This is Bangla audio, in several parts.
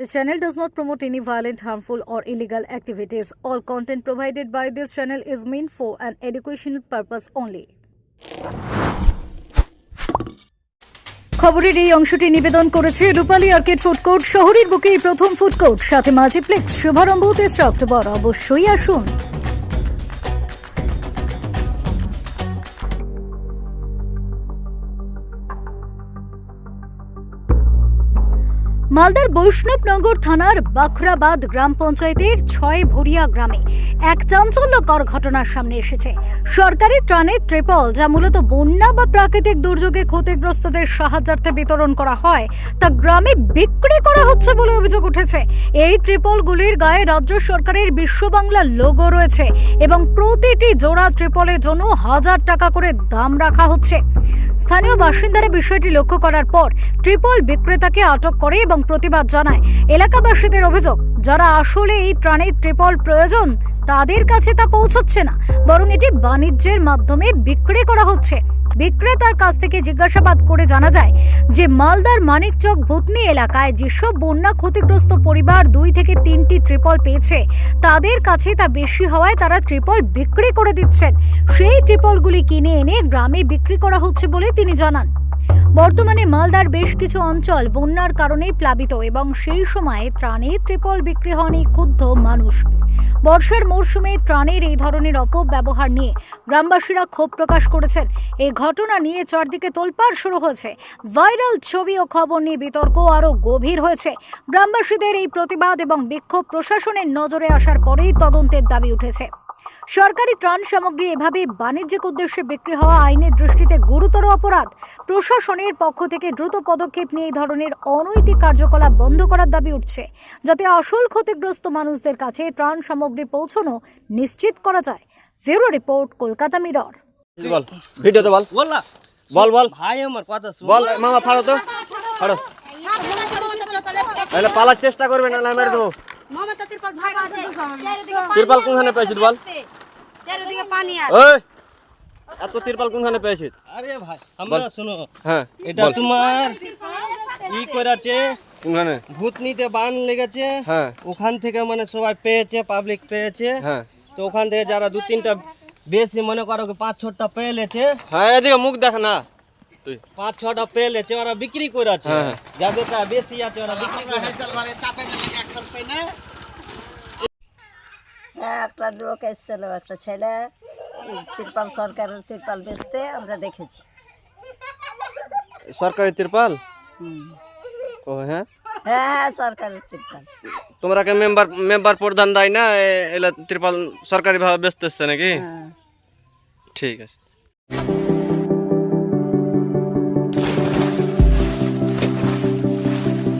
This channel does not promote any violent, harmful, or illegal activities. All content provided by this channel is meant for an educational purpose only. খবরের এই অংশটি নিবেদন করেছে রূপালী আর্কেড ফুড কোর্ট শহরের বুকে প্রথম ফুড কোর্ট সাথে মাল্টিপ্লেক্স শুভারম্ভ তেসরা অক্টোবর অবশ্যই আসুন মালদার বৈষ্ণবনগর থানার বাখরাবাদ গ্রাম পঞ্চায়েতের ছয় ভরিয়া গ্রামে এক চাঞ্চল্যকর ঘটনার সামনে এসেছে। সরকারি ত্রাণের ট্রিপল যা মূলত বন্যা বা প্রাকৃতিক দুর্যোগে ক্ষতিগ্রস্তদের সাহায্যার্থে বিতরণ করা হয়, তা গ্রামে বিক্রি করা হচ্ছে বলে অভিযোগ উঠেছে। এই ট্রিপলগুলির গায়ে রাজ্য সরকারের বিশ্ব বাংলা লোগো রয়েছে এবং প্রতিটি জোড়া ট্রিপলের জন্য হাজার টাকা করে দাম রাখা হচ্ছে। স্থানীয় বাসিন্দারা বিষয়টি লক্ষ্য করার পর ট্রিপল বিক্রেতাকে আটক করে এবং প্রতিবাদ জানায়। এলাকাবাসীদের অভিযোগ, যারা আসলে এই ত্রাণের ট্রিপল প্রয়োজন, তাদের কাছে তা পৌঁছচ্ছে না। বরং এটি বাণিজ্যের মাধ্যমে বিক্রি করা হচ্ছে। বিক্রেতার কাছ থেকে জিজ্ঞাসাবাদ করে জানা যায় যে, মালদার মানিকচক ভুতনি এলাকায় যেসব বন্যা ক্ষতিগ্রস্ত পরিবার দুই থেকে তিনটি ট্রিপল পেয়েছে, তাদের কাছে তা বেশি হওয়ায় তারা ট্রিপল বিক্রি করে দিচ্ছেন। সেই ট্রিপলগুলি কিনে এনে গ্রামে বিক্রি করা হচ্ছে বলে তিনি জানান। বর্তমানে মালদার বেশ কিছু অঞ্চল বন্যার কারণে প্লাবিত এবং সেই সময়ে ত্রাণে ট্রিপল বিক্রি হয়নি ক্ষুব্ধ মানুষ। বর্ষার মরশুমে ত্রাণের এই ধরনের অপব্যবহার নিয়ে গ্রামবাসীরা ক্ষোভ প্রকাশ করেছেন। এই ঘটনা নিয়ে চারদিকে তোলপাড় শুরু হয়েছে। ভাইরাল ছবি ও খবর নিয়ে বিতর্ক আরও গভীর হয়েছে। গ্রামবাসীদের এই প্রতিবাদ এবং বিক্ষোভ প্রশাসনের নজরে আসার পরেই তদন্তের দাবি উঠেছে। সরকারি ত্রাণ সামগ্রী এভাবে বাণিজ্যিক উদ্দেশ্যে বিক্রি হওয়া আইনের দৃষ্টিতে গুরুতর অপরাধ। প্রশাসনের পক্ষ থেকে দ্রুত পদক্ষেপ নিয়ে এই ধরনের অনৈতিক কার্যকলাপ বন্ধ করার দাবি উঠছে। যাতে আসল ক্ষতিগ্রস্ত মানুষদের কাছে ত্রাণ সামগ্রী পৌঁছানো নিশ্চিত করা যায়। Bureau report Kolkata mirror. বল ভিডিওতে বল। বল না। বল বল। ভাই আমার কথা শুন। বল মামা ফাড়ো তো। ফাড়ো। তাহলে পালার চেষ্টা করবে না মেরে দেবো। তিরপাল কোনখানে পেয়েছিস বল? চারিদিকে পানি আর ওই এত তিরপাল কোনখানে পেয়েছিস? আরে ভাই আমরা শুনো হ্যাঁ এটা তোমার ই করেছে? কোনখানে? ভূতনিতে বান লেগেছে। হ্যাঁ। ওখান থেকে মানে সবাই পেয়েছে পাবলিক পেয়েছে। হ্যাঁ। তো ওখান থেকে যারা দু তিনটা বেশি মনে করো কি পাঁচ ছটা পেয়ে লেছে হ্যাঁ এদিকে মুখ দেখ না। পাঁচ ছটা পেয়ে লেছে ওরা বিক্রি করেছে। হ্যাঁ। যাদেরটা বেশি আছে ওরা বিক্রি করেছে। হ্যাঁ একটা লোক এসেছিল একটা ছেলে। তিরপাল সরকারের তিরপাল বেচতে আমরা দেখেছি। সরকারি তিরপাল? ও হ্যাঁ? হ্যাঁ হ্যাঁ সরকারের তিরপাল। তোমরাকে মেম্বার মেম্বার প্রধান দেয় না? এ- এলা তিরপাল সরকারি ভাবে বেচতে এসছে নাকি? হ্যাঁ। ঠিক আছে।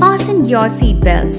Fasten your seatbelts